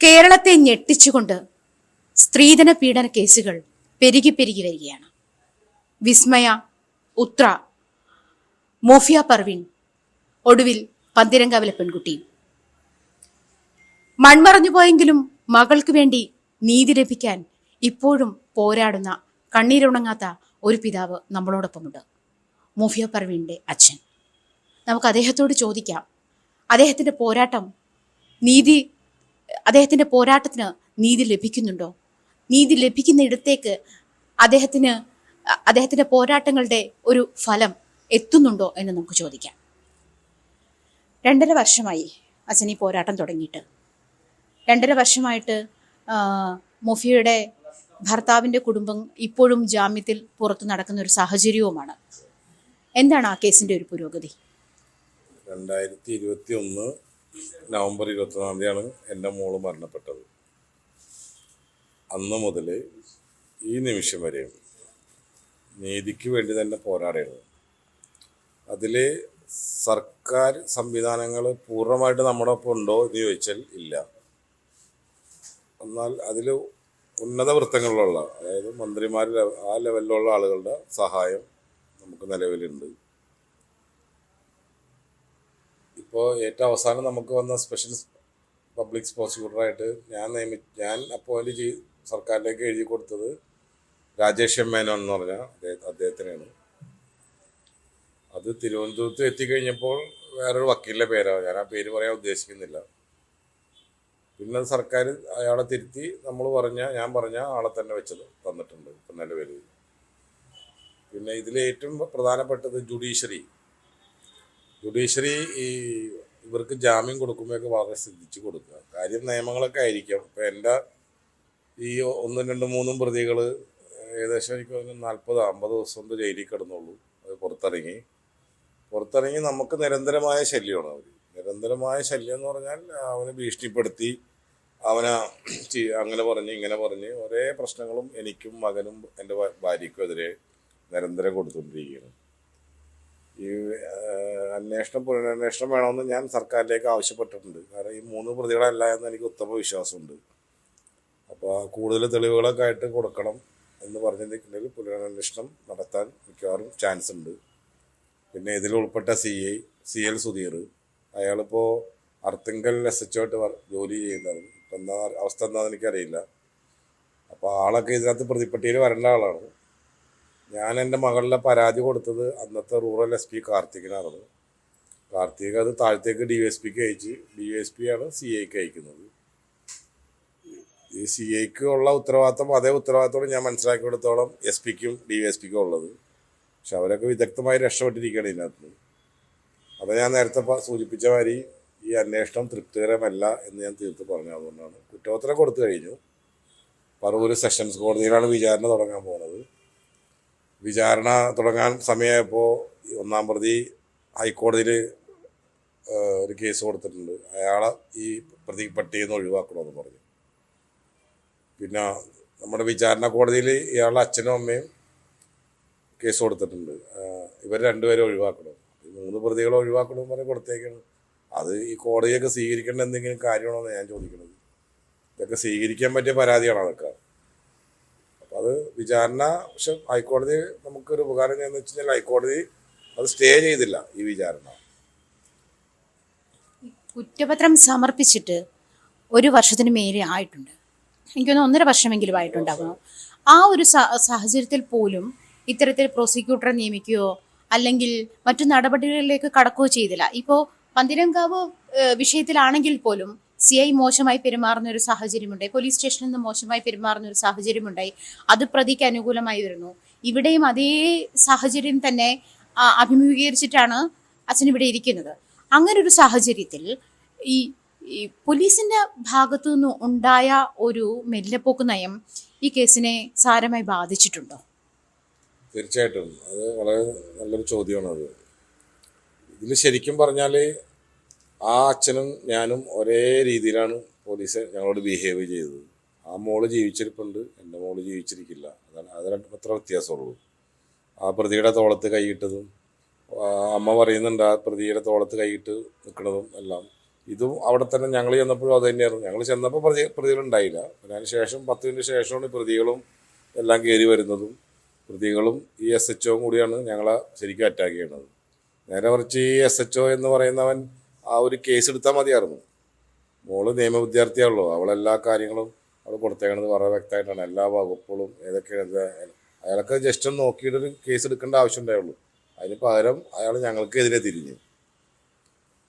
കേരളത്തെ ഞെട്ടിച്ചുകൊണ്ട് സ്ത്രീധന പീഡന കേസുകൾ പെരുകി പെരുകി വരികയാണ്. വിസ്മയ ഉത്ര മോഫിയ പർവിൻ ഒടുവിൽ പന്തിരങ്കാവിലെ പെൺകുട്ടി. മൺമറഞ്ഞുപോയെങ്കിലും മകൾക്ക് വേണ്ടി നീതി ലഭിക്കാൻ ഇപ്പോഴും പോരാടുന്ന കണ്ണീരുണങ്ങാത്ത ഒരു പിതാവ് നമ്മളോടൊപ്പമുണ്ട്. മോഫിയ പർവീണിന്റെ അച്ഛൻ. നമുക്ക് അദ്ദേഹത്തോട് ചോദിക്കാം. അദ്ദേഹത്തിന്റെ പോരാട്ടം നീതി അദ്ദേഹത്തിന്റെ പോരാട്ടത്തിന് നീതി ലഭിക്കുന്നുണ്ടോ? നീതി ലഭിക്കുന്നിടത്തേക്ക് അദ്ദേഹത്തിന് അദ്ദേഹത്തിന്റെ പോരാട്ടങ്ങളുടെ ഒരു ഫലം എത്തുന്നുണ്ടോ എന്ന് നമുക്ക് ചോദിക്കാം. രണ്ടര വർഷമായി അച്ഛൻ ഈ പോരാട്ടം തുടങ്ങിയിട്ട്. രണ്ടര വർഷമായിട്ട് മുഫിയുടെ ഭർത്താവിന്റെ കുടുംബം ഇപ്പോഴും ജാമ്യത്തിൽ പുറത്തു നടക്കുന്ന ഒരു സാഹചര്യവുമാണ്. എന്താണ് ആ കേസിന്റെ ഒരു പുരോഗതി? രണ്ടായിരത്തി ഇരുപത്തി ഒന്ന് നവംബർ ഇരുപത്തൊന്നാം തീയതിയാണ് എന്റെ മോൾ മരണപ്പെട്ടത്. അന്ന് മുതൽ ഈ നിമിഷം വരെയും നീതിക്ക് വേണ്ടി തന്നെ പോരാടുകയാണ് അതിൽ സർക്കാർ സംവിധാനങ്ങൾ പൂർണമായിട്ട് നമ്മുടെ ഒപ്പം ഉണ്ടോ എന്ന് ചോദിച്ചാൽ ഇല്ല. എന്നാൽ അതിൽ ഉന്നത വൃത്തങ്ങളിലുള്ള അതായത് മന്ത്രിമാർ ആ ലെവലിലുള്ള ആളുകളുടെ സഹായം നമുക്ക് നിലവിലുണ്ട്. ഇപ്പോൾ ഏറ്റവും അവസാനം നമുക്ക് വന്ന സ്പെഷ്യൽ പബ്ലിക് പ്രോസിക്യൂട്ടറായിട്ട് ഞാൻ നിയമി ഞാൻ അപ്പോയിന്റ് ചെയ്ത് സർക്കാരിലേക്ക് എഴുതി കൊടുത്തത് രാജേഷ് എം മേനോൻ എന്ന് പറഞ്ഞ അദ്ദേഹ- അദ്ദേഹത്തിനാണ് അത് തിരുവനന്തപുരത്ത് എത്തിക്കഴിഞ്ഞപ്പോൾ വേറൊരു വക്കീലിന്റെ പേരാണ് ഞാൻ ആ പേര് പറയാൻ ഉദ്ദേശിക്കുന്നില്ല. പിന്നെ സർക്കാർ അയാളെ തിരുത്തി നമ്മൾ പറഞ്ഞ ഞാൻ പറഞ്ഞ ആളെ തന്നെ വെച്ചത് തന്നിട്ടുണ്ട് ഇപ്പം നിലവിൽ പിന്നെ ഇതിൽ ഏറ്റവും പ്രധാനപ്പെട്ടത് ജുഡീഷ്യറി. ജുഡീഷ്യറി ഈ ഇവർക്ക് ജാമ്യം കൊടുക്കുമ്പോഴൊക്കെ വളരെ ശ്രദ്ധിച്ച് കൊടുക്കുക. കാര്യം നിയമങ്ങളൊക്കെ ആയിരിക്കും. ഇപ്പം എന്റെ ഈ ഒന്നും രണ്ടും മൂന്നും പ്രതികൾ ഏകദേശം എനിക്ക് നാൽപ്പത് അമ്പത് ദിവസം കൊണ്ട് ജയിലിൽ കിടന്നുള്ളൂ. അത് പുറത്തിറങ്ങി. പുറത്തിറങ്ങി നമുക്ക് നിരന്തരമായ ശല്യമാണ് അവർ. നിരന്തരമായ ശല്യം എന്ന് പറഞ്ഞാൽ അവനെ ഭീഷണിപ്പെടുത്തി അവനെ അങ്ങനെ പറഞ്ഞ് ഇങ്ങനെ പറഞ്ഞ് ഒരേ പ്രശ്നങ്ങളും എനിക്കും മകനും എന്റെ ഭാര്യയ്ക്കും എതിരെ നിരന്തരം കൊടുത്തുകൊണ്ടിരിക്കുകയാണ്. ഈ അന്വേഷണം പുനരന്വേഷണം വേണമെന്ന് ഞാൻ സർക്കാരിലേക്ക് ആവശ്യപ്പെട്ടിട്ടുണ്ട്. കാരണം ഈ മൂന്ന് പ്രതികളല്ല എന്ന് എനിക്ക് ഉത്തമ വിശ്വാസമുണ്ട്. അപ്പോൾ കൂടുതൽ തെളിവുകളൊക്കെ ആയിട്ട് കൊടുക്കണം എന്ന് പറഞ്ഞിട്ടുണ്ടെങ്കിൽ പുനരന്വേഷണം നടത്താൻ മിക്കവാറും ചാൻസ് ഉണ്ട്. പിന്നെ ഇതിൽ ഉൾപ്പെട്ട C I C L Sudheer അയാളിപ്പോൾ Arthunkal S H ആയിട്ട് ജോലി ചെയ്യുന്നതാണ്. ഇപ്പം എന്താ അവസ്ഥ എന്താണെന്ന് എനിക്കറിയില്ല. അപ്പോൾ ആളൊക്കെ ഇതിനകത്ത് പ്രതിപ്പട്ടിയിൽ വരേണ്ട ആളാണ്. ഞാൻ എന്റെ മകളുടെ പരാതി കൊടുത്തത് അന്നത്തെ റൂറൽ എസ് പി കാർത്തികിനായിരുന്നു. കാർത്തിക് അത് താഴത്തേക്ക് ഡി എസ് പിക്ക് അയച്ച് ഡി എസ് പി ആണ് സി ഐക്ക് അയക്കുന്നത്. ഈ സി ഐക്ക് ഉള്ള ഉത്തരവാദിത്തം അതേ ഉത്തരവാദിത്തോട് ഞാൻ മനസ്സിലാക്കി കൊടുത്തോളം എസ് പിക്കും ഡി എസ് പിക്കും ഉള്ളത്. പക്ഷെ അവരൊക്കെ വിദഗ്ധമായി രക്ഷപ്പെട്ടിരിക്കുകയാണ് ഇതിനകത്ത്. അത് ഞാൻ നേരത്തെ സൂചിപ്പിച്ച മാതിരി ഈ അന്വേഷണം തൃപ്തികരമല്ല എന്ന് ഞാൻ തീർത്ത് പറഞ്ഞു അതുകൊണ്ടാണ് കുറ്റപത്രം കൊടുത്തു കഴിഞ്ഞു. പറവൂർ സെഷൻസ് കോടതിയിലാണ് വിചാരണ തുടങ്ങാൻ പോകുന്നത് വിചാരണ തുടങ്ങാൻ സമയമായപ്പോൾ ഒന്നാം പ്രതി ഹൈക്കോടതിയിൽ ഒരു കേസ് കൊടുത്തിട്ടുണ്ട്. അയാളെ ഈ പ്രതി പട്ടികയിൽ നിന്ന് ഒഴിവാക്കണമെന്ന് പറഞ്ഞു. പിന്നെ നമ്മുടെ വിചാരണ കോടതിയിൽ ഇയാളുടെ അച്ഛനും അമ്മയും കേസ് കൊടുത്തിട്ടുണ്ട്. ഇവർ രണ്ടുപേരും ഒഴിവാക്കണം? മൂന്ന് പ്രതികളെ ഒഴിവാക്കണമെന്ന് പറഞ്ഞ് കൊടുത്തേക്കാണ്. അത് ഈ കോടതിയൊക്കെ സ്വീകരിക്കേണ്ട എന്തെങ്കിലും കാര്യമാണോ എന്ന് ഞാൻ ചോദിക്കുന്നത് ഇതൊക്കെ സ്വീകരിക്കാൻ പറ്റിയ പരാതിയാണ് അതൊക്കെ അപ്പം അത് വിചാരണ പക്ഷെ ഹൈക്കോടതി നമുക്കൊരു ഉപകാരം എന്ന് വെച്ച് കഴിഞ്ഞാൽ ഹൈക്കോടതി അത് സ്റ്റേ ചെയ്തില്ല ഈ വിചാരണ. കുറ്റപത്രം സമർപ്പിച്ചിട്ട് ഒരു വർഷത്തിന് മേലെ ആയിട്ടുണ്ട്. എനിക്കൊന്ന് ഒന്നര വർഷമെങ്കിലും ആയിട്ടുണ്ടാകുന്നു ആ ഒരു സാഹചര്യത്തിൽ പോലും ഇത്തരത്തിൽ പ്രോസിക്യൂട്ടറെ നിയമിക്കുകയോ അല്ലെങ്കിൽ മറ്റു നടപടികളിലേക്ക് കടക്കുകയോ ചെയ്തില്ല. ഇപ്പോൾ പന്തിരങ്കാവ് വിഷയത്തിലാണെങ്കിൽ പോലും സി ഐ മോശമായി പെരുമാറുന്ന ഒരു സാഹചര്യമുണ്ടായി. പോലീസ് സ്റ്റേഷനിൽ നിന്ന് മോശമായി പെരുമാറുന്ന ഒരു സാഹചര്യമുണ്ടായി. അത് പ്രതിക്ക് അനുകൂലമായി വരുന്നു. ഇവിടെയും അതേ സാഹചര്യം തന്നെ അഭിമുഖീകരിച്ചിട്ടാണ് അച്ഛൻ ഇവിടെ ഇരിക്കുന്നത്. അങ്ങനെ ഒരു സാഹചര്യത്തിൽ ഈ പോലീസിന്റെ ഭാഗത്തു നിന്ന് ഉണ്ടായ ഒരു മെല്ലപ്പോക്ക് നയം ഈ കേസിനെ സാരമായി ബാധിച്ചിട്ടുണ്ടോ? തീർച്ചയായിട്ടും. അത് വളരെ നല്ലൊരു ചോദ്യമാണ് അത് ഇതിൽ ശരിക്കും പറഞ്ഞാൽ ആ അച്ഛനും ഞാനും ഒരേ രീതിയിലാണ് പോലീസ് ഞങ്ങളോട് ബിഹേവ് ചെയ്തത്. ആ മോൾ ജീവിച്ചിരിപ്പുണ്ട് എന്റെ മോൾ ജീവിച്ചിരിക്കില്ല. അതാണ് അത് അത്ര വ്യത്യാസമുള്ളൂ. ആ പ്രതിയുടെ തോളത്ത് കൈയിട്ടതും അമ്മ പറയുന്നുണ്ട് ആ പ്രതിയുടെ തോളത്ത് കൈയിട്ട് നിൽക്കുന്നതും എല്ലാം. ഇതും അവിടെ തന്നെ ഞങ്ങൾ ചെന്നപ്പോഴും അത് തന്നെയായിരുന്നു. ഞങ്ങൾ ചെന്നപ്പോൾ പ്രതി പ്രതികളുണ്ടായില്ല. അതിന് ശേഷം പത്ത് മിനിറ്റ് ശേഷമാണ് പ്രതികളും എല്ലാം കയറി വരുന്നതും പ്രതികളും ഈ എസ് എച്ച് കൂടിയാണ് ഞങ്ങളെ ശരിക്കും അറ്റാക്ക് ചെയ്യണത്. നേരെ മറിച്ച് ഈ എസ് എച്ച് ഒ എന്ന് പറയുന്നവൻ ആ ഒരു കേസ് എടുത്താൽ മതിയായിരുന്നു. മോൾ നിയമ വിദ്യാർത്ഥിയാണല്ലോ അവളെല്ലാ കാര്യങ്ങളും അവൾ കൊടുത്തേക്കണത് വളരെ വ്യക്തമായിട്ടാണ്. എല്ലാ വകുപ്പുകളും ഏതൊക്കെയാണ് അയാളൊക്കെ ജസ്റ്റ് ഒന്ന് നോക്കിയിട്ടൊരു കേസ് എടുക്കേണ്ട ആവശ്യം ഉണ്ടായുള്ളൂ അതിന് പകരം അയാൾ ഞങ്ങൾക്കെതിരെ തിരിഞ്ഞു.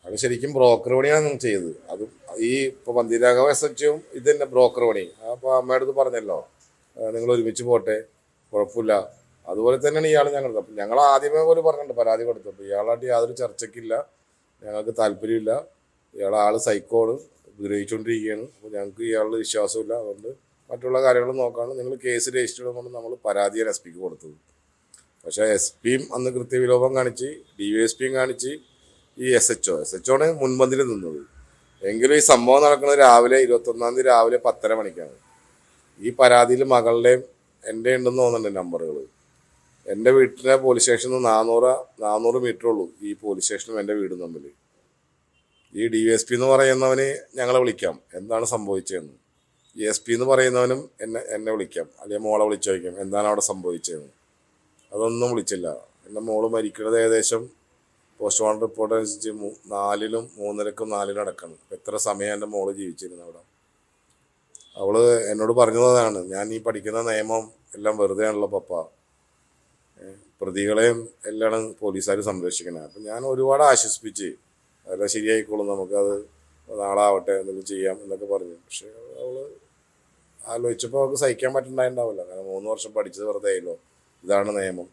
അത് ശരിക്കും ബ്രോക്കർ പണിയാണ് ചെയ്തത്. അത് ഈ ഇപ്പോൾ മന്ദിരാഘവ എസ് എച്ചും ഇത് തന്നെ ബ്രോക്കർ പണി. അപ്പോൾ അമ്മയുടെ പറഞ്ഞല്ലോ. നിങ്ങൾ ഒരുമിച്ച് പോട്ടെ. കുഴപ്പമില്ല. അതുപോലെ തന്നെയാണ് ഇയാൾ ഞങ്ങൾ അപ്പം ഞങ്ങൾ ആദ്യമേ പോലും പറഞ്ഞിട്ടുണ്ട് പരാതി കൊടുത്തപ്പോൾ ഇയാളായിട്ട് യാതൊരു ചർച്ചയ്ക്കില്ല. ഞങ്ങൾക്ക് താല്പര്യമില്ല. ഇയാളെ ആൾ സൈക്കോണ് ഉപദ്രവിച്ചുകൊണ്ടിരിക്കുകയാണ് അപ്പോൾ ഞങ്ങൾക്ക് ഇയാളുടെ വിശ്വാസമില്ല. അതുകൊണ്ട് മറ്റുള്ള കാര്യങ്ങൾ നോക്കാണ്. നിങ്ങൾ കേസ് രജിസ്റ്റർ ചെയ്തുകൊണ്ട് നമ്മൾ പരാതിയാണ് എസ് പിക്ക് കൊടുത്തത്. പക്ഷേ എസ് പിയും അന്ന് കൃത്യവിലോപം കാണിച്ച് ഡി വൈ എസ് പിയും കാണിച്ച് ഈ S H O S H ഒണ് മുൻപന്തിൽ നിന്നത്. എങ്കിലും ഈ സംഭവം നടക്കുന്നത് രാവിലെ ഇരുപത്തൊന്നാം തീയതി രാവിലെ പത്തര മണിക്കാണ്. ഈ പരാതിയിൽ മകളുടെയും എന്റെ ഉണ്ടെന്ന് തോന്നുന്നുണ്ട് നമ്പറുകൾ എന്റെ വീട്ടിലെ പോലീസ് നിന്ന് നാനൂറ് നാനൂറ് മീറ്റർ ഉള്ളൂ. ഈ പോലീസ് സ്റ്റേഷനും എന്റെ വീടും തമ്മിൽ ഈ ഡി എസ് പി എന്ന് പറയുന്നവന് ഞങ്ങളെ വിളിക്കാം. എന്താണ് സംഭവിച്ചതെന്ന്. ഈ എസ് പി എന്ന് പറയുന്നവനും എന്നെ എന്നെ വിളിക്കാം. അല്ലെങ്കിൽ മോളെ വിളിച്ചു എന്താണ് അവിടെ സംഭവിച്ചതെന്ന്. അതൊന്നും വിളിച്ചില്ല. എന്റെ മോൾ മരിക്കുന്നത് ഏകദേശം പോസ്റ്റ്മോർട്ടം റിപ്പോർട്ട് അനുസരിച്ച് നാലിലും മൂന്നരക്കും നാലിലും അടക്കണം എത്ര സമയം എന്റെ മോൾ ജീവിച്ചിരുന്നു അവിടെ. അവൾ എന്നോട് പറഞ്ഞതാണ് ഞാൻ ഈ പഠിക്കുന്ന നിയമം എല്ലാം വെറുതെയാണല്ലോ പപ്പ. പ്രതികളെയും എല്ലാം പോലീസുകാർ സംരക്ഷിക്കണേ. അപ്പം ഞാൻ ഒരുപാട് ആശ്വസിപ്പിച്ച് അതെല്ലാം ശരിയായിക്കോളും നമുക്കത് നാളെ ആവട്ടെ എന്തെങ്കിലും ചെയ്യാം എന്നൊക്കെ പറഞ്ഞു. പക്ഷേ അവൾ ആലോചിച്ചപ്പോൾ അവൾക്ക് സഹിക്കാൻ പറ്റുന്നുണ്ടായിണ്ടാവില്ല കാരണം മൂന്ന് വർഷം പഠിച്ചത് വെറുതെ ആയല്ലോ. ഇതാണ് നിയമം.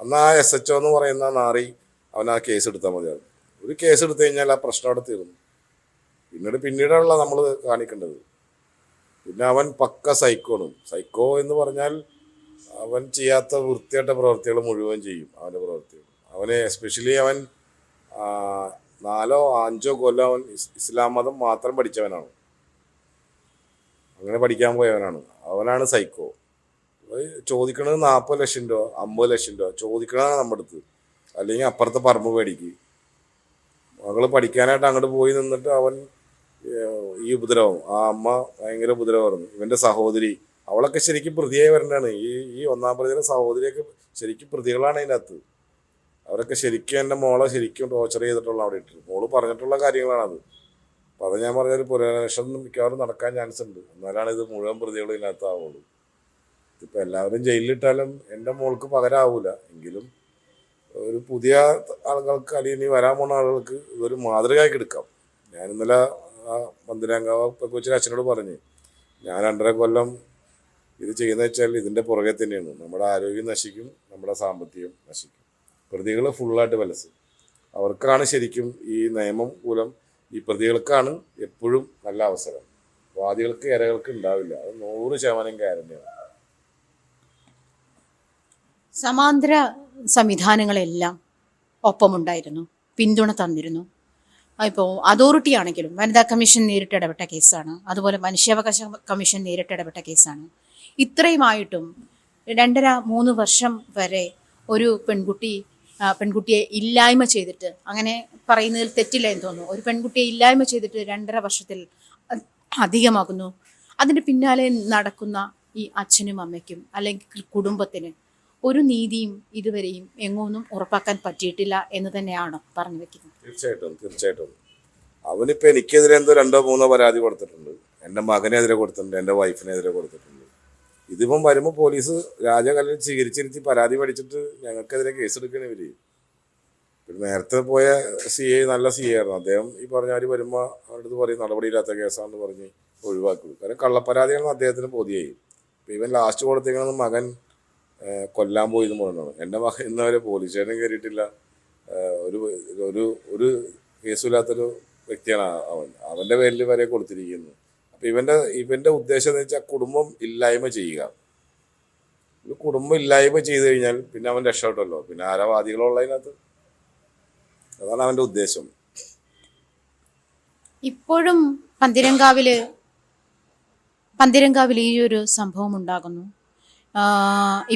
അന്ന് ആ എസ് എച്ച് ഒ എന്ന് പറയുന്ന നാറി അവൻ ആ കേസ് എടുത്താൽ മതിയാവും ഒരു കേസ് എടുത്തു കഴിഞ്ഞാൽ ആ പ്രശ്നം അവിടെ തീർന്നു. പിന്നീട് പിന്നീടാണല്ലോ നമ്മൾ കാണിക്കേണ്ടത്. പിന്നെ അവൻ പക്ക സൈക്കോണും സൈക്കോ എന്ന് പറഞ്ഞാൽ അവൻ ചെയ്യാത്ത വൃത്തിയായിട്ട പ്രവർത്തികൾ മുഴുവൻ ചെയ്യും അവന്റെ പ്രവർത്തികൾ. അവനെ എസ്പെഷ്യലി അവൻ നാലോ അഞ്ചോ കൊല്ലം അവൻ ഇസ്ലാം മതം മാത്രം പഠിച്ചവനാണ്. അങ്ങനെ പഠിക്കാൻ പോയവനാണ്. അവനാണ് സൈക്കോ ചോദിക്കണത് നാൽപ്പത് ലക്ഷം രൂപ അമ്പത് ലക്ഷം രൂപ ചോദിക്കണതാണ് നമ്മുടെ അടുത്ത്. അല്ലെങ്കിൽ അപ്പുറത്തെ പറമ്പ് മേടിക്ക്. മകൾ പഠിക്കാനായിട്ട് അങ്ങോട്ട് പോയി നിന്നിട്ട് അവൻ ഈ ഉപദ്രവം ആ അമ്മ ഭയങ്കര ഉപദ്രവമായിരുന്നു. ഇവന്റെ സഹോദരി അവളൊക്കെ ശരിക്കും പ്രതിയായി വരേണ്ടതാണ്. ഈ ഈ ഒന്നാം പ്രതിയുടെ സഹോദരിയൊക്കെ ശരിക്കും പ്രതികളാണ് അതിനകത്ത്. അവരൊക്കെ ശരിക്കും എന്റെ മോളെ ശരിക്കും ടോർച്ചർ ചെയ്തിട്ടുള്ള അവിടെ ഇട്ടു മോൾ പറഞ്ഞിട്ടുള്ള കാര്യങ്ങളാണത്. അപ്പോൾ അത് ഞാൻ പറഞ്ഞ ഒരു പുനരന്വേഷണം മിക്കവാറും നടക്കാൻ ചാൻസ് ഉണ്ട്. എന്നാലാണ് ഇത് മുഴുവൻ പ്രതികളും ഇതിനകത്ത് ആവുള്ളൂ. ഇപ്പം എല്ലാവരും ജയിലിലിട്ടാലും എന്റെ മോൾക്ക് പകരാവൂല. എങ്കിലും ഒരു പുതിയ ആളുകൾക്ക് അല്ലെങ്കിൽ ഇനി വരാൻ പോണ ആളുകൾക്ക് ഇതൊരു മാതൃകയാക്കി എടുക്കാം. ഞാൻ ഇന്നലെ ആ മന്ദിരാങ്കാവ് കൊച്ചിന് അച്ഛനോട് പറഞ്ഞു ഞാൻ രണ്ടര കൊല്ലം ഇത് ചെയ്യുന്ന വെച്ചാൽ ഇതിന്റെ പുറകെ തന്നെയാണ്. നമ്മുടെ ആരോഗ്യം നശിക്കും നമ്മുടെ സാമ്പത്തികം നശിക്കും. പ്രതികൾ ഫുള്ളായിട്ട് വലസ്. അവർക്കാണ് ശരിക്കും ഈ നിയമം മൂലം ഈ പ്രതികൾക്കാണ് എപ്പോഴും നല്ല അവസരം. വാദികൾക്ക് ഇരകൾക്ക് ഉണ്ടാവില്ല. അത് നൂറ് ശതമാനം ഗ്യാരണ്ടിയാണ് സമാന്തര സംവിധാനങ്ങളെല്ലാം ഒപ്പമുണ്ടായിരുന്നു. പിന്തുണ തന്നിരുന്നു. ഇപ്പോൾ അതോറിറ്റി ആണെങ്കിലും വനിതാ കമ്മീഷൻ നേരിട്ട് ഇടപെട്ട കേസാണ്. അതുപോലെ മനുഷ്യാവകാശ കമ്മീഷൻ നേരിട്ട് ഇടപെട്ട കേസാണ്. ഇത്രയുമായിട്ടും രണ്ടര മൂന്ന് വർഷം വരെ ഒരു പെൺകുട്ടി പെൺകുട്ടിയെ ഇല്ലായ്മ ചെയ്തിട്ട് അങ്ങനെ പറയുന്നതിൽ തെറ്റില്ല എന്ന് തോന്നുന്നു. ഒരു പെൺകുട്ടിയെ ഇല്ലായ്മ ചെയ്തിട്ട് രണ്ടര വർഷത്തിൽ അധികമാകുന്നു. അതിന്റെ പിന്നാലെ നടക്കുന്ന ഈ അച്ഛനും അമ്മയ്ക്കും അല്ലെങ്കിൽ കുടുംബത്തിന് ഒരു നീതിയും ഇതുവരെയും എങ്ങൊന്നും ഉറപ്പാക്കാൻ പറ്റിയിട്ടില്ല എന്ന് തന്നെയാണ് പറഞ്ഞു വെക്കുന്നത്. തീർച്ചയായിട്ടും തീർച്ചയായിട്ടും. അവനിപ്പോൾ എനിക്കെതിരെ എന്തോ രണ്ടോ മൂന്നോ പരാതി കൊടുത്തിട്ടുണ്ട്. എന്റെ മകനെതിരെ കൊടുത്തിട്ടുണ്ട് എന്റെ വൈഫിനെതിരെ കൊടുത്തിട്ടുണ്ട്. ഇതിപ്പം വരുമ്പോൾ പോലീസ് രാജകല്ലിൽ സ്വീകരിച്ചിരുത്തി പരാതി പഠിച്ചിട്ട് ഞങ്ങൾക്കെതിരെ കേസെടുക്കണ ഇവർ. പിന്നെ നേരത്തെ പോയ സി ഐ നല്ല സി ഐ ആയിരുന്നു. അദ്ദേഹം ഈ പറഞ്ഞ ആര് വരുമ്പോൾ അവരുടെ അടുത്ത് പറയും നടപടിയില്ലാത്ത കേസാണെന്ന് പറഞ്ഞ് ഒഴിവാക്കി കാരണം കള്ളപ്പരാതിയാണെന്ന് അദ്ദേഹത്തിന് ഇപ്പം ഇവൻ ലാസ്റ്റ് കൊടുത്തേക്കാണ് മകൻ കൊല്ലാൻ പോയി എന്ന് പറഞ്ഞാണ് എന്റെ മകൻ ഇന്നവരെ പോലീസ് സ്റ്റേഷനും കയറിയിട്ടില്ല ഒരു ഒരു ഒരു കേസുമില്ലാത്തൊരു വ്യക്തിയാണ് അവൻ. അവന്റെ പേരിൽ വരെ കൊടുത്തിരിക്കുന്നു. അപ്പം ഇവന്റെ ഇവന്റെ ഉദ്ദേശം എന്ന് വെച്ചാൽ കുടുംബം ഇല്ലായ്മ ചെയ്യുക. ഒരു കുടുംബം ഇല്ലായ്മ ചെയ്തു കഴിഞ്ഞാൽ പിന്നെ അവൻ രക്ഷപ്പെട്ടല്ലോ. പിന്നെ ആരാ വാദികളുള്ളതിനകത്ത്? അതാണ് അവന്റെ ഉദ്ദേശം. ഇപ്പോഴും പന്തിരങ്കാവിൽ പന്തിരങ്കാവിൽ ഈ ഒരു സംഭവം ഉണ്ടാകുന്നു.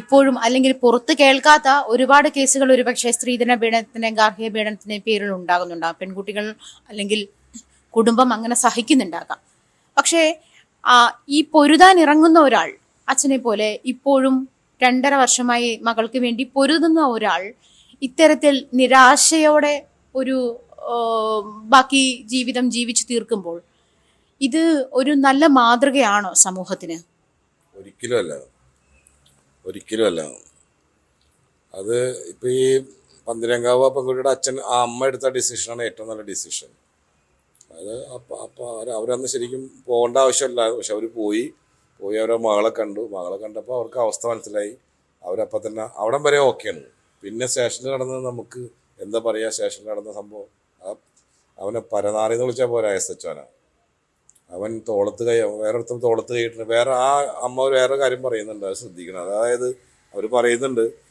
ഇപ്പോഴും അല്ലെങ്കിൽ പുറത്ത് കേൾക്കാത്ത ഒരുപാട് കേസുകൾ ഒരുപക്ഷെ സ്ത്രീധന പീഡനത്തിന് ഗാർഹിക പീഡനത്തിന് പേരിൽ ഉണ്ടാകുന്നുണ്ടാകും പെൺകുട്ടികൾ അല്ലെങ്കിൽ കുടുംബം അങ്ങനെ സഹിക്കുന്നുണ്ടാകാം. പക്ഷേ ഈ പൊരുതാൻ ഇറങ്ങുന്ന ഒരാൾ അച്ഛനെ പോലെ ഇപ്പോഴും രണ്ടര വർഷമായി മകൾക്ക് വേണ്ടി പൊരുതുന്ന ഒരാൾ ഇത്തരത്തിൽ നിരാശയോടെ ഒരു ബാക്കി ജീവിതം ജീവിച്ചു തീർക്കുമ്പോൾ ഇത് ഒരു നല്ല മാതൃകയാണോ സമൂഹത്തിന്? ഒരിക്കലുമല്ല. ഒരിക്കലുമല്ല. അത് ഇപ്പൊ ഈ പന്തിരങ്കാവ് പെൺകുട്ടിയുടെ അച്ഛൻ ആ അമ്മ എടുത്ത ഡിസിഷനാണ് ഏറ്റവും നല്ല ഡിസിഷൻ. അത് അപ്പം അപ്പം അവർ അവരന്ന് ശരിക്കും പോകേണ്ട ആവശ്യമില്ല. പക്ഷെ അവർ പോയി. പോയി അവരെ മകളെ കണ്ടു. മകളെ കണ്ടപ്പോൾ അവർക്ക് അവസ്ഥ മനസ്സിലായി. അവരപ്പം തന്നെ അവിടം വരെ ഓക്കെയാണ്. പിന്നെ സ്റ്റേഷനിൽ നടന്നത് നമുക്ക് എന്താ പറയുക സ്റ്റേഷനിൽ നടന്ന സംഭവം? അവനെ പരനാറി എന്ന് വിളിച്ചാൽ പോരാ എസ് എച്ച് അവൻ തോളത്ത് കൈ വേറൊരുത്തും തോളത്ത് കൈയിട്ടുണ്ട് വേറെ ആ അമ്മ വേറെ കാര്യം പറയുന്നുണ്ട്. അത് ശ്രദ്ധിക്കണം. അതായത് അവർ പറയുന്നുണ്ട്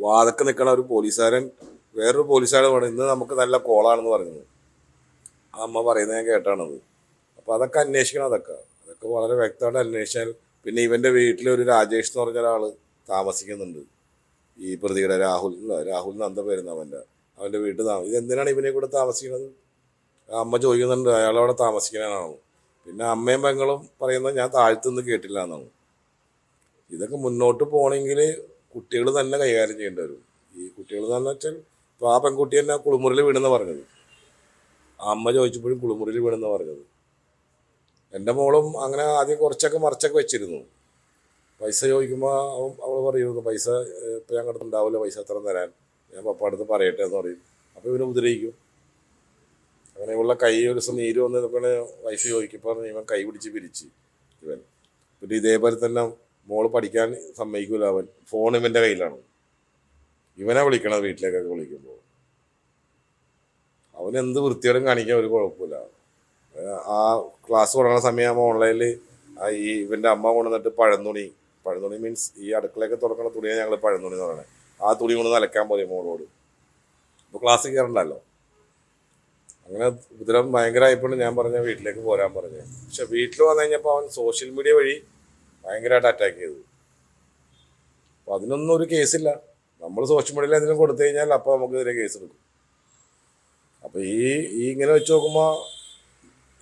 വാതക്ക് നിൽക്കണ ഒരു പോലീസുകാരൻ വേറൊരു പോലീസുകാരൻ പറഞ്ഞു ഇന്ന് നമുക്ക് നല്ല കോളാണെന്ന് പറയുന്നത് അമ്മ പറയുന്നത് ഞാൻ കേട്ടാണത്. അപ്പോൾ അതൊക്കെ അന്വേഷിക്കണം അതൊക്കെ. അതൊക്കെ വളരെ വ്യക്തമായിട്ട് അന്വേഷിച്ചാൽ പിന്നെ ഇവന്റെ വീട്ടിൽ ഒരു രാജേഷ് എന്ന് പറഞ്ഞ ഒരാൾ താമസിക്കുന്നുണ്ട്. ഈ പ്രതിയുടെ രാഹുൽ രാഹുൽ എന്താ പേരുന്ന അവന്റെ അവന്റെ വീട്ടിൽ താമസം ഇതെന്തിനാണ് ഇവനെ കൂടെ താമസിക്കുന്നത് അമ്മ ചോദിക്കുന്നുണ്ട് അയാൾ അവിടെ താമസിക്കാനാണോ പിന്നെ അമ്മയും പെങ്ങളും പറയുന്നത് ഞാൻ താഴ്ത്തുനിന്ന് കേട്ടില്ല എന്നാണ് ഇതൊക്കെ മുന്നോട്ട് പോകണമെങ്കിൽ കുട്ടികൾ തന്നെ കൈകാര്യം ചെയ്യേണ്ടി വരും. ഈ കുട്ടികൾ എന്ന് വെച്ചാൽ ഇപ്പോൾ ആ പെൺകുട്ടി തന്നെ കുളിമുറിയിൽ വീണെന്ന് പറഞ്ഞത്. അമ്മ ചോദിച്ചപ്പോഴും കുളിമുറിയിൽ വീണെന്ന് പറഞ്ഞത്. എന്റെ മോളും അങ്ങനെ ആദ്യം കുറച്ചൊക്കെ മറിച്ചൊക്കെ വെച്ചിരുന്നു. പൈസ ചോദിക്കുമ്പോൾ അവൻ അവൾ പറയുന്നു പൈസ ഇപ്പം ഞങ്ങളുടെ ഉണ്ടാവില്ല പൈസ അത്ര തരാൻ? ഞാൻ പപ്പ അടുത്ത് പറയട്ടെ എന്ന് പറയും. അപ്പോൾ ഇവനെ ഉപദ്രവിക്കും. അങ്ങനെ ഉള്ള കൈ ഒരു ദിവസം നീര് വന്ന് പിന്നെ വൈഫ് ചോദിക്കപ്പോൾ ഇവൻ കൈ പിടിച്ച് പിരിച്ച് ഇവൻ. പിന്നെ ഇതേപോലെ തന്നെ മോൾ പഠിക്കാൻ സമ്മതിക്കൂല അവൻ. ഫോൺ ഇവന്റെ കയ്യിലാണ്. ഇവനെ വിളിക്കണത് വീട്ടിലേക്കൊക്കെ വിളിക്കുമ്പോൾ അവൻ എന്ത് വൃത്തിയോടും കാണിക്കാൻ ഒരു കുഴപ്പമില്ല. ആ ക്ലാസ് തുടങ്ങുന്ന സമയമാകുമ്പോൾ ഓൺലൈനിൽ ഈ ഇവന്റെ അമ്മ കൊണ്ടുവന്നിട്ട് പഴന്തുണി പഴന്തുണി മീൻസ് ഈ അടുക്കളയൊക്കെ തുറക്കുന്ന തുണിയാണ് ഞങ്ങൾ പഴന്തുണി എന്ന് പറയുന്നത്. ആ തുണി കൊണ്ട് നലക്കാൻ പറയും മോളോട്. അപ്പോൾ ക്ലാസ് കയറണ്ടല്ലോ അങ്ങനെ ഉപദ്രവം ഭയങ്കരമായപ്പോൾ ഞാൻ പറഞ്ഞ വീട്ടിലേക്ക് പോരാൻ പറഞ്ഞു. പക്ഷെ വീട്ടിൽ വന്നു കഴിഞ്ഞപ്പോൾ അവൻ സോഷ്യൽ മീഡിയ വഴി ഭയങ്കരമായിട്ട് അറ്റാക്ക് ചെയ്തു. അപ്പോൾ അതിനൊന്നും ഒരു കേസില്ല നമ്മൾ സോഷ്യൽ മീഡിയയിൽ എന്തെങ്കിലും കൊടുത്തു കഴിഞ്ഞാൽ അപ്പോൾ നമുക്കെതിരെ കേസ് എടുക്കും. അപ്പോൾ ഈ ഈ ഇങ്ങനെ വെച്ച് നോക്കുമ്പോൾ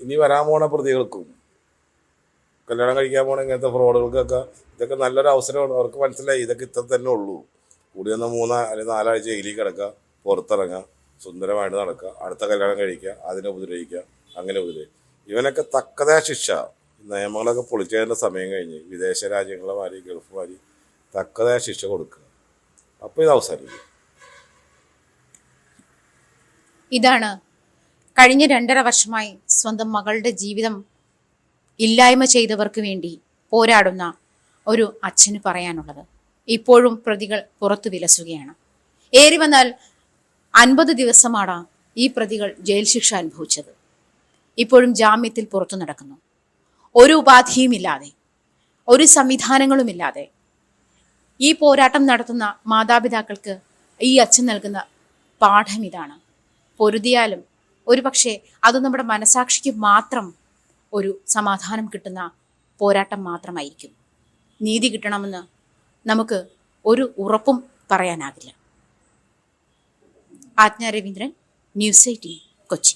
ഇനി വരാൻ പോണ പ്രതികൾക്കും കല്യാണം കഴിക്കാൻ പോണ ഇങ്ങനത്തെ ഫ്രോഡുകൾക്കൊക്കെ ഇതൊക്കെ നല്ലൊരു അവസരമാണ്. അവർക്ക് മനസ്സിലായി ഇതൊക്കെ ഇത്ര തന്നെ ഉള്ളൂ. കൂടി വന്ന മൂന്നാ അല്ലെങ്കിൽ നാലാഴ്ച ജയിലിൽ കിടക്കുക പുറത്തിറങ്ങുക സുന്ദരമായിട്ട് നടക്കുക അടുത്ത കല്യാണം കഴിക്കുക അതിനെ ഉപദ്രവിക്കുക അങ്ങനെ ഉപദ്രവിക്കുക. ഇവനൊക്കെ തക്കതായ ശിക്ഷ. നിയമങ്ങളൊക്കെ പൊളിച്ചതിന്റെ സമയം കഴിഞ്ഞ് വിദേശ രാജ്യങ്ങളെ മാതിരി ഗൾഫ് മാതിരി തക്കതായ ശിക്ഷ കൊടുക്കുക. അപ്പോൾ ഇത് അവസാനിക്കും. ഇതാണ്. കഴിഞ്ഞ രണ്ടര വർഷമായി സ്വന്തം മകളുടെ ജീവിതം ഇല്ലായ്മ ചെയ്തവർക്ക് വേണ്ടി പോരാടുന്ന ഒരു അച്ഛന് പറയാനുള്ളത്. ഇപ്പോഴും പ്രതികൾ പുറത്തു വിലസുകയാണ്. ഏറി വന്നാൽ അൻപത് ദിവസമാണ് ഈ പ്രതികൾ ജയിൽ ശിക്ഷ അനുഭവിച്ചത്. ഇപ്പോഴും ജാമ്യത്തിൽ പുറത്തു നടക്കുന്നു. ഒരു ഉപാധിയുമില്ലാതെ ഒരു സംവിധാനങ്ങളുമില്ലാതെ ഈ പോരാട്ടം നടത്തുന്ന മാതാപിതാക്കൾക്ക് ഈ അച്ഛൻ നൽകുന്ന പാഠം ഇതാണ്. പൊരുതിയാലും ഒരുപക്ഷെ അത് നമ്മുടെ മനസാക്ഷിക്ക് മാത്രം ഒരു സമാധാനം കിട്ടുന്ന പോരാട്ടം മാത്രമായിരിക്കും. നീതി കിട്ടണമെന്ന് നമുക്ക് ഒരു ഉറപ്പും പറയാനാകില്ല. ആജ്ഞ രവീന്ദ്രൻ ന്യൂസ് എയ്റ്റീൻ കൊച്ചി.